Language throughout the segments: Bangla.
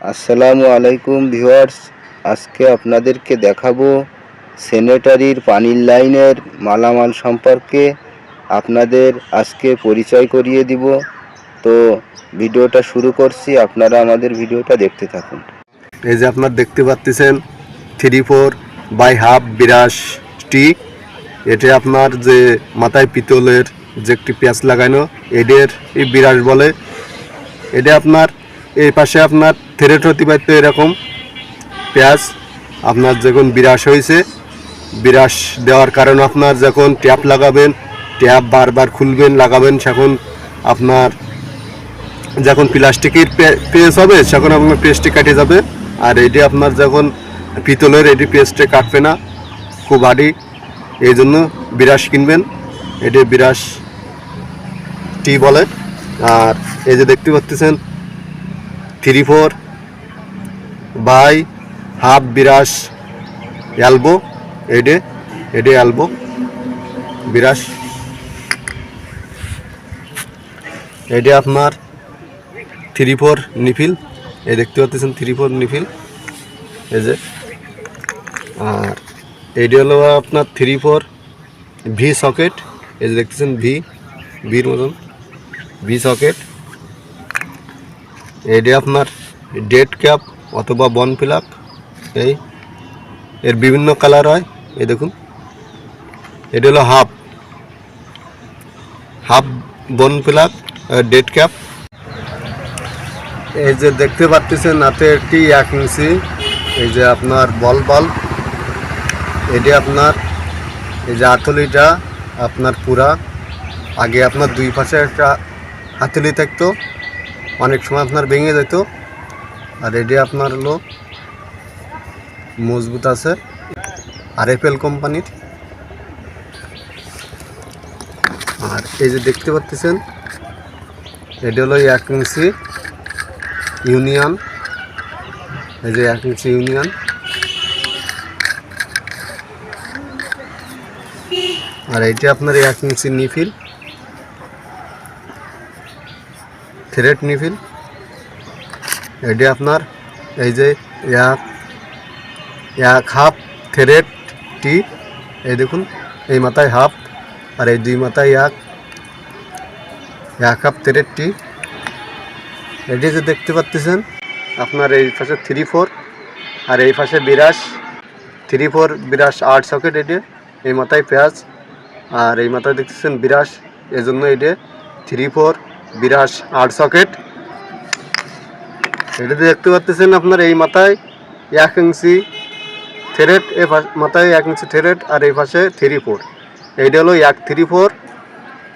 আসসালামু আলাইকুম ভিউয়ার্স, আজকে আপনাদেরকে দেখাবো স্যানিটারির পানির লাইনের মালামাল সম্পর্কে। আপনাদের আজকে পরিচয় করিয়ে দিব। তো ভিডিওটা শুরু করছি, আপনারা আমাদের ভিডিওটা দেখতে থাকুন। এই যে আপনার দেখতে পাচ্ছেন থ্রি ফোর বাই হাফ বিরাশ স্টিক। এটা আপনার যে মাথায় পিতলের যে একটি পেঁয়াজ লাগানো, এদের এই বিরাশ বলে। এটা আপনার, এই পাশে আপনার থেরেট হতে পারতো এরকম পেঁয়াজ আপনার যখন বিরাশ হয়েছে বিরাশ দেওয়ার কারণ আপনার যখন ট্যাপ লাগাবেন, ট্যাপ বারবার খুলবেন, লাগাবেন, সেখন আপনার যখন প্লাস্টিকের পেস্ট হবে, সেখন আপনার পেস্টটি কাটে যাবে। আর এটি আপনার যখন পিতলের, এটি পেস্টে কাটবে না, খুব হাডি এই জন্য বিরাস কিনবেন, এটি বিরাস টি বলে। আর এই যে দেখতে পাচ্ছেন, three four by half brass elbow এডে এডে অ্যালবো বিরাস এডে আপনার থ্রি ফোর নিফিল এ দেখতে পাচ্ছেন থ্রি ফোর নিফিল, এই যে। আর এইটি হলো আপনার থ্রি ফোর ভি সকেট, এই যে দেখতেছেন ভি, ভির মতন, ভি সকেট। এইটি আপনার ডেড ক্যাপ অথবা বন ফিলাক এই, এর বিভিন্ন কালার হয়, এই দেখুন। এটি হলো হাফ। হাফ বন ফিলাক ডেড ক্যাপ। এই যে দেখতে পাচ্ছেন, হাতে একটি এক ইঞ্চি, এই যে আপনার বল বল। এটি আপনার, এই যে হাতলিটা আপনার পুরা। আগে আপনার দুই পাশে একটা হাতলি থাকতো, অনেক সময় আপনার ভেঙে যেত। আর এটি আপনার হলো মজবুত আছে। আর এফ কোম্পানির। আর এই যে দেখতে পাচ্ছেন এটি হলো এক ইঞ্চি ইউনিয়ন। এই যে এক ইঞ্চি ইউনিয়ন। আর এইটা আপনার এক ইঞ্চি নিফিল। থ্রেড নিফিল। এটি আপনার এই যে এক এক হাফ থ্রেড টি, এই দেখুন, এই মাথায় হাফ, আর এই দুই মাথায় এক এক হাফ থ্রেড টি। এটি যে দেখতে পাচ্ছেন আপনার এই পাশে থ্রি ফোর আর এই পাশে বিরাশ থ্রি ফোর বিরাশ আট সকেট এটি, এই মাথায় পেঁয়াজ, আর এই মাথায় দেখতেছেন বিরাশ এই জন্য এটি থ্রি ফোর বিরাশ আট সকেট এটাতে দেখতে পাচ্ছেন আপনার এই মাথায় এক ইঞ্চি থেরেট এ মাথায় এক ইঞ্চি থেরেট আর এই পাশে থ্রি ফোর। এইটা হলো এক থ্রি ফোর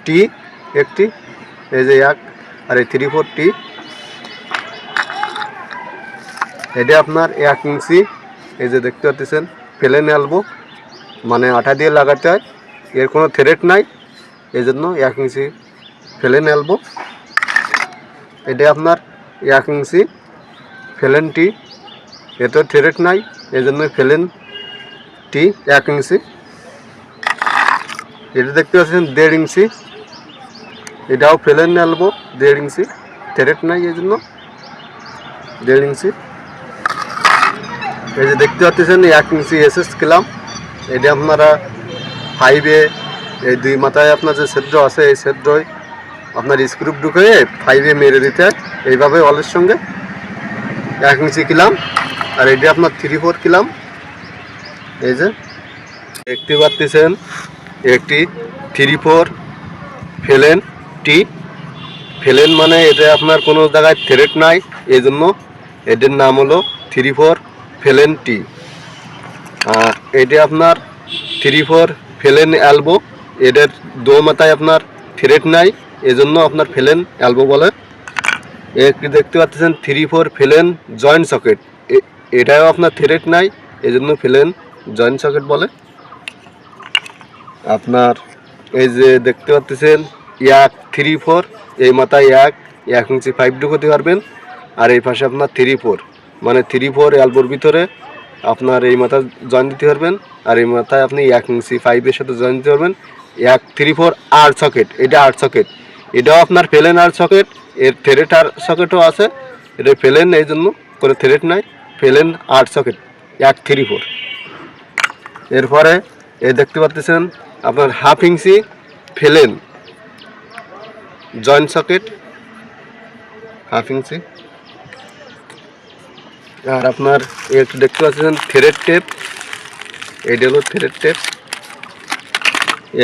টি একটি, এই যে এক আর এই থ্রি ফোর টি। এটা আপনার এক ইঞ্চি, এই যে দেখতে পাচ্ছেন ফেলেন আলবো মানে আঠা দিয়ে লাগাতে হয়, এর কোনো থ্রেড নাই, এই জন্য এক ইঞ্চি ফেলেন আলবো। এটা আপনার এক ইঞ্চি ফেলেন টি। এতে থ্রেড নাই এই জন্য ফেলেন টি এক ইঞ্চি। এটা দেখতে পাচ্ছেন, দেড় ইঞ্চি। এটাও ফেলেন আলবো দেড় ইঞ্চি। থ্রেড নাই এই জন্য দেড় ইঞ্চি। এই যে দেখতে পাচ্ছেন, এক ইঞ্চি এসএস কিলাম এটা আপনারা ফাইভে এই দুই মাথায় আপনার যে সেদ্র আছে, এই সেদ্রয় আপনার স্ক্রু ঢুকে ফাইভে মেরে দিতে। এইভাবে অলের সঙ্গে এক ইঞ্চি কিলাম, আর এটা আপনার থ্রি ফোর কিলাম। এই যে, দেখতে পাচ্ছেন, একটি থ্রি ফোর ফেলেন টি। ফেলেন মানে এটা আপনার কোনো জায়গায় থ্রেট নাই এই জন্য এটার নাম হলো থ্রি ফোর ফেলেন টি। এটা আপনার থ্রি ফোর ফেলেন অ্যালবো এটার দো মাথায় আপনার থ্রেট নাই, এজন্য আপনার ফেলেন অ্যালবো বলে। একটি দেখতে পাচ্ছেন? থ্রি ফোর ফেলেন জয়েন্ট সকেট এটাও আপনার থ্রেট নাই, এজন্য ফেলেন জয়েন্ট সকেট বলে। আপনার এই যে দেখতে পাচ্ছেন, এক থ্রি ফোর এই মাথায় এক এক ইঞ্চি ফাইভ ঢুকোতে পারবেন। আর এই পাশে আপনার থ্রি ফোর মানে থ্রি ফোর অ্যালবোর ভিতরে আপনার এই মাথা জয়েন দিতে পারবেন। আর এই মাথায় আপনি এক ইঞ্চি ফাইভের সাথে জয়েন দিতে পারবেন। এক থ্রি ফোর আর সকেট এটা আট সকেট এটাও আপনার ফেলেন আর সকেট এর থ্রেট আর সকেটও আছে। এটা ফেলেন এই জন্য করে থ্রেড নাই। ফেলেন আট সকেট এক থ্রি ফোর এরপরে এ দেখতে পাচ্ছেন, আপনার হাফ ইঞ্চি ফেলেন। জয়েন্ট সকেট হাফ ইঞ্চি আর আপনার একটু দেখতে পাচ্ছেন থ্রেড টেপ এইটা হলো থ্রেড টেপ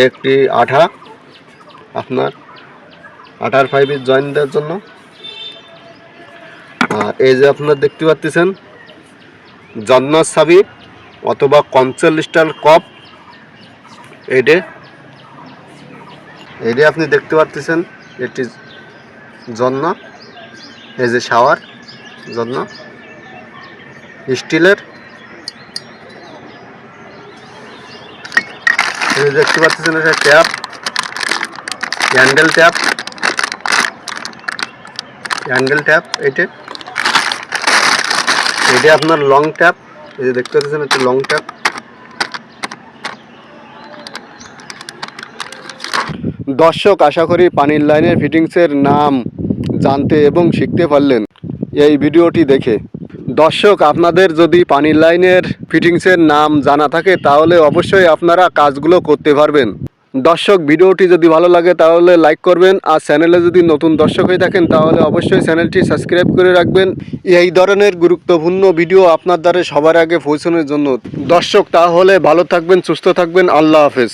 একটি আঠা, আপনার আঠার ফাইভের জয়েন দেওয়ার জন্য। এই যে আপনার দেখতে পাচ্ছেন জন্নার সাবি অথবা কনসেল স্টার কপ এইটে এইটে আপনি দেখতে পাচ্ছেন এটি জন্য এই যে শাওয়ার জন্য স্টিলের। দেখতে পাচ্ছেন এটা tap, handle tap. Handle tap এইটা এটা আপনার লং ট্যাপ এই যে দেখতে পাচ্ছেন একটা লং ট্যাপ দর্শক, আশা করি পানির লাইনের ফিটিংসের নাম জানতে এবং শিখতে পারলেন এই ভিডিওটি দেখে। দর্শক, আপনাদের যদি পানির লাইনের ফিটিংসের নাম জানা থাকে, তাহলে অবশ্যই আপনারা কাজগুলো করতে পারবেন। দর্শক, ভিডিওটি যদি ভালো লাগে তাহলে লাইক করবেন আর চ্যানেলে যদি নতুন দর্শক হয়ে থাকেন তাহলে অবশ্যই চ্যানেলটি সাবস্ক্রাইব করে রাখবেন। এই ধরনের গুরুত্বপূর্ণ ভিডিও আপনার দ্বারা সবার আগে পৌঁছানোর জন্য। দর্শক, তাহলে ভালো থাকবেন, সুস্থ থাকবেন। আল্লাহ হাফেজ।